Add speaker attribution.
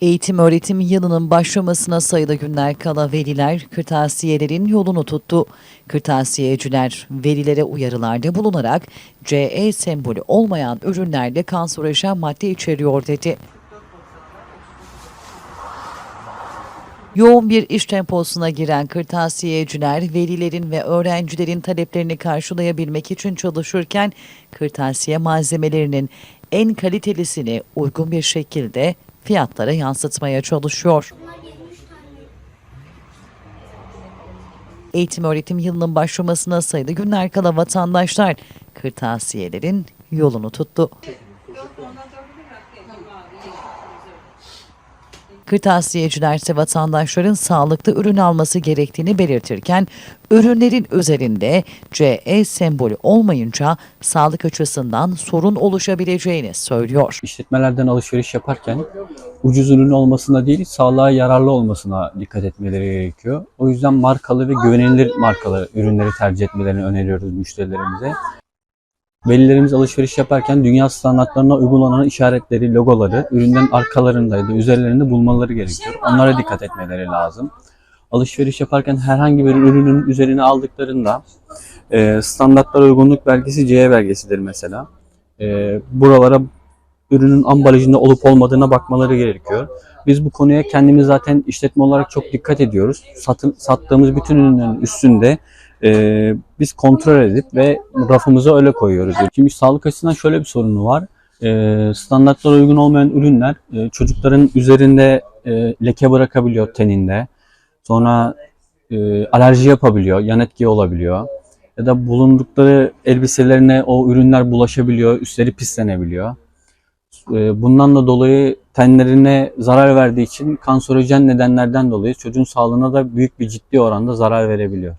Speaker 1: Eğitim öğretim yılının başlamasına sayılı günler kala veliler kırtasiyelerin yolunu tuttu. Kırtasiyeciler velilere uyarılarda bulunarak CE sembolü olmayan ürünlerde kanserojen madde içeriyor dedi. Yoğun bir iş temposuna giren kırtasiyeciler velilerin ve öğrencilerin taleplerini karşılayabilmek için çalışırken kırtasiye malzemelerinin en kalitelisini uygun bir şekilde fiyatlara yansıtmaya çalışıyor. Eğitim öğretim yılının başlamasına sayılı günler kala vatandaşlar kırtasiyelerin yolunu tuttu. Kırtasiyeciler ise vatandaşların sağlıklı ürün alması gerektiğini belirtirken ürünlerin üzerinde CE sembolü olmayınca sağlık açısından sorun oluşabileceğini söylüyor.
Speaker 2: İşletmelerden alışveriş yaparken ucuz ürün olmasına değil, sağlığa yararlı olmasına dikkat etmeleri gerekiyor. O yüzden markalı ve güvenilir markalı ürünleri tercih etmelerini öneriyoruz müşterilerimize. Velilerimiz alışveriş yaparken dünya standartlarına uygulanan işaretleri, logoları ürünlerin arkalarında ya da üzerlerinde bulmaları gerekiyor. Onlara dikkat etmeleri lazım. Alışveriş yaparken herhangi bir ürünün üzerine aldıklarında e, standartlara uygunluk belgesi CE belgesidir mesela. E, buralara ürünün ambalajında olup olmadığına bakmaları gerekiyor. Biz bu konuya kendimiz zaten işletme olarak çok dikkat ediyoruz. Satın, sattığımız bütün ürünlerin üstünde e, biz kontrol edip ve rafımıza öyle koyuyoruz. Şimdi sağlık açısından şöyle bir sorunu var. E, standartlara uygun olmayan ürünler e, çocukların üzerinde e, leke bırakabiliyor teninde. Sonra e, alerji yapabiliyor, yan etki olabiliyor. Ya da bulundukları elbiselerine o ürünler bulaşabiliyor, üstleri pislenebiliyor. E, Bundan da dolayı tenlerine zarar verdiği için kanserojen nedenlerden dolayı çocuğun sağlığına da büyük bir ciddi oranda zarar verebiliyor.